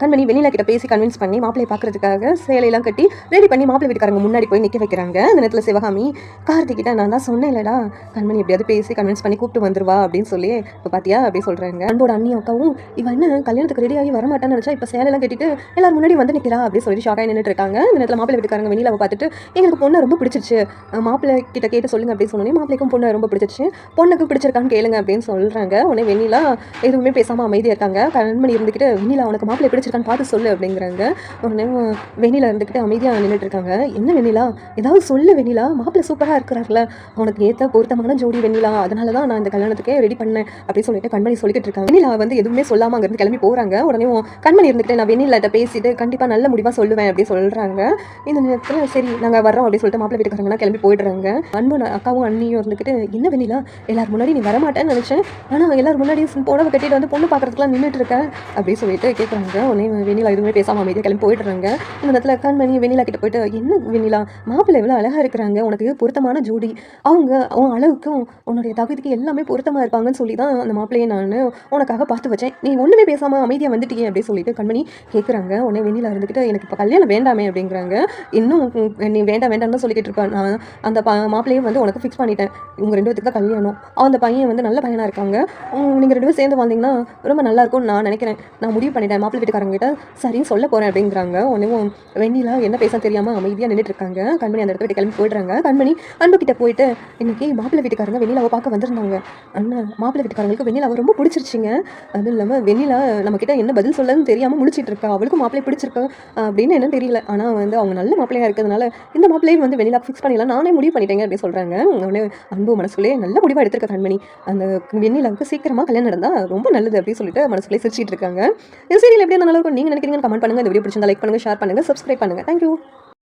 கண்மணி வெண்ணிலா கிட்ட பேசி கன்வின்ஸ் பண்ணி மாப்பிள்ளை பார்க்கறதுக்காக சேலையெல்லாம் கட்டி ரெடி பண்ணி மாப்பிள்ளை வீட்டுக்காரங்க முன்னாடி போய் நிற்க வைக்கிறாங்க. அந்த நேரத்தில் சிவகாமி கார்த்திகிட்ட நான் தான் சொன்னேன்லடா. கண்மணி எப்படியாவது பேசி கன்வின்ஸ் பண்ணி கூப்பிட்டு வந்துருவா அப்படின்னு சொல்லி இப்போ பாத்தியா? அப்படி சொல்கிறாங்க அன்போட அண்ணி அக்காவும் இவன் என்ன கல்யாணத்துக்கு ரெடி ஆகி வரமாட்டான்னு நினச்சா இப்போ சேலையெல்லாம் கட்டிட்டு எல்லாரும் முன்னாடி வந்து நிற்கிறா அப்படின்னு சொல்லி ஷாக்காக நின்றுட்டு இருக்காங்க. இந்த நேரத்தில் மாப்பிள்ளை வீட்டுக்காரங்க வெண்ணிலாவை பார்த்துட்டு எங்களுக்கு பொண்ணை ரொம்ப பிடிச்சிருச்சு. மாப்பிள்ளை கிட்ட கேட்டு சொல்லுங்க அப்படின்னு சொன்னோன்னே மாப்பிள்ளைக்கும் பொண்ணை ரொம்ப பிடிச்சிருச்சு. பொண்ணுக்கு பிடிச்சிருக்கான்னு கேளுங்க அப்படின்னு சொல்கிறாங்க உடனே வெண்ணிலா எதுவுமே பேசாமல் அமைதியாக இருக்காங்க. கண்மணி இருந்துக்கிட்டு வெண்ணிலா உனக்கு மாப்பிள்ளை வச்சுருக்கான்னு பார்த்து சொல்லு அப்படிங்கிறாங்க. உடனே வெண்ணிலா இருந்துக்கிட்டு அமைதியாக நின்றுட்டு இருக்காங்க. என்ன வெண்ணிலா? ஏதாவது சொல்லு வெண்ணிலா. மாப்பிள்ளை சூப்பராக இருக்கிறார்ல. அவனுக்கு ஏற்ற பொருத்தமான ஜோடி வெண்ணிலா. அதனால தான் நான் இந்த கல்யாணத்துக்கே ரெடி பண்ணேன். அப்படின்னு சொல்லிட்டு கண்மணி சொல்லிட்டு இருக்காங்க. வெண்ணிலா வந்து எதுவுமே சொல்லாமல் அங்கேருந்து கிளம்பி போகிறாங்க உடனே கண்மணி இருந்துக்கிட்டு நான் வெண்ணிலாட்ட பேசிட்டு கண்டிப்பாக நல்ல முடிவாக சொல்லுவேன். அப்படின்னு சொல்கிறாங்க இந்த நேரத்தில் சரி நாங்கள் வர்றோம். அப்படின்னு சொல்லிட்டு மாப்பிள்ளை வீட்டுக்காரங்கன்னா கிளம்பி போயிடுறாங்க. அன்பு அக்காவும் அண்ணியும் இருந்துக்கிட்டு என்ன வெண்ணிலா? எல்லாரும் முன்னாடி நீ வரமாட்டேன்னு நினச்சேன். ஆனால் எல்லாரும் முன்னாடி போனவை கட்டிட்டு வந்து பொண்ணு பார்க்கறதுக்குலாம் நின்றுட்டு இருக்க. அப்படின்னு சொல்லிட்டு கேட்குறாங்க உடனே வெண்ணிலா எதுவுமே பேசாமல் அமைதியாக கிளம்பி போயிடுறாங்க. இந்த இடத்துல கண்மணி வெண்ணிலா கிட்ட போயிட்டு என்ன வெண்ணிலா மாப்பிள்ளை எவ்வளோ அழகாக இருக்கிறாங்க. உனக்கு பொருத்தமான ஜோடி. அவங்க உன் அளவுக்கும் உன்னுடைய தகுதிக்கு எல்லாமே பொருத்தமாக இருப்பாங்கன்னு சொல்லி தான் அந்த மாப்பிள்ளையை நான் உனக்காக பார்த்து வச்சேன். நீ ஒன்றுமே பேசாமல் அமைதியாக வந்துட்டீங்க அப்படின்னு சொல்லிட்டு கண்மணி கேட்குறாங்க உடனே வெண்ணிலா இருந்துக்கிட்டு எனக்கு இப்போ கல்யாணம் வேண்டாமே அப்படிங்கிறாங்க. இன்னும் நீ வேண்டாம் வேண்டாம்னு சொல்லிக்கிட்டு இருப்பேன் நான் அந்த மாப்பிள்ளையும் வந்து உனக்கு ஃபிக்ஸ் பண்ணிட்டேன். உங்கள் ரெண்டு பேத்துக்கு தான் கல்யாணம். அந்த பையன் வந்து நல்ல பையனாக இருக்காங்க. நீங்கள் ரெண்டு பேரும் சேர்ந்து வந்தீங்கன்னா ரொம்ப நல்லா இருக்கும்னு நான் நினைக்கிறேன். நான் முடிவு பண்ணிட்டேன். மாப்பிள்ளை வீட்டுக்காரங்க அவங்ககிட்ட சரின்னு சொல்ல போகிறேன் அப்படிங்கிறாங்க. உடனே வெண்ணிலா என்ன பேச தெரியாமல் அமைதியாக நின்றுட்டு இருக்காங்க கண்மணி அந்த இடத்த விட்டு கிளம்பி போயிடுறாங்க. கண்மணி அன்பு கிட்ட போயிட்டு இன்னைக்கு மாப்பிள்ளை வீட்டுக்காரங்க வெண்ணிலாவை பார்க்க வந்திருந்தாங்க. அண்ணா மாப்பிள்ளை வீட்டுக்காரங்களுக்கு வெண்ணிலாவை ரொம்ப பிடிச்சிருச்சிங்க. அதுவும் இல்லாமல் வெண்ணிலா நம்மக்கிட்ட என்ன பதில் சொல்லன்னு தெரியாமல் முடிச்சிட்டு இருக்கா அவளுக்கும் மாப்பிள்ளை பிடிச்சிருக்கா? அப்படின்னு என்ன தெரியல. ஆனால் வந்து அவங்க நல்ல மாப்பிள்ளையாக இருக்கிறதுனால இந்த மாப்பிள்ளையும் வந்து வெண்ணிலா ஃபிக்ஸ் பண்ணிடலாம். நானே முடிவு பண்ணிட்டேங்க அப்படின்னு சொல்கிறாங்க உடனே அன்பு மனசுலே நல்ல முடிவாக எடுத்திருக்க கண்மணி. அந்த வெண்ணிலாவுக்கு சீக்கிரமாக கல்யாணம் நடந்தால் ரொம்ப நல்லது அப்படின்னு சொல்லிட்டு மனசுலேயே சிரிச்சிட்டு இருக்காங்க இந்த சீரியல் எப்படி நல்லா இருக்கும் நீங்கள் நினைக்கிறீங்கன்னு கமெண்ட் பண்ணுங்கள் இந்த வீடியோ பிடிச்சிருந்தா லைக் பண்ணுங்கள் ஷேர் பண்ணுங்கள் சப்ஸ்கிரைப் பண்ணுங்கள் தேங்க்யூ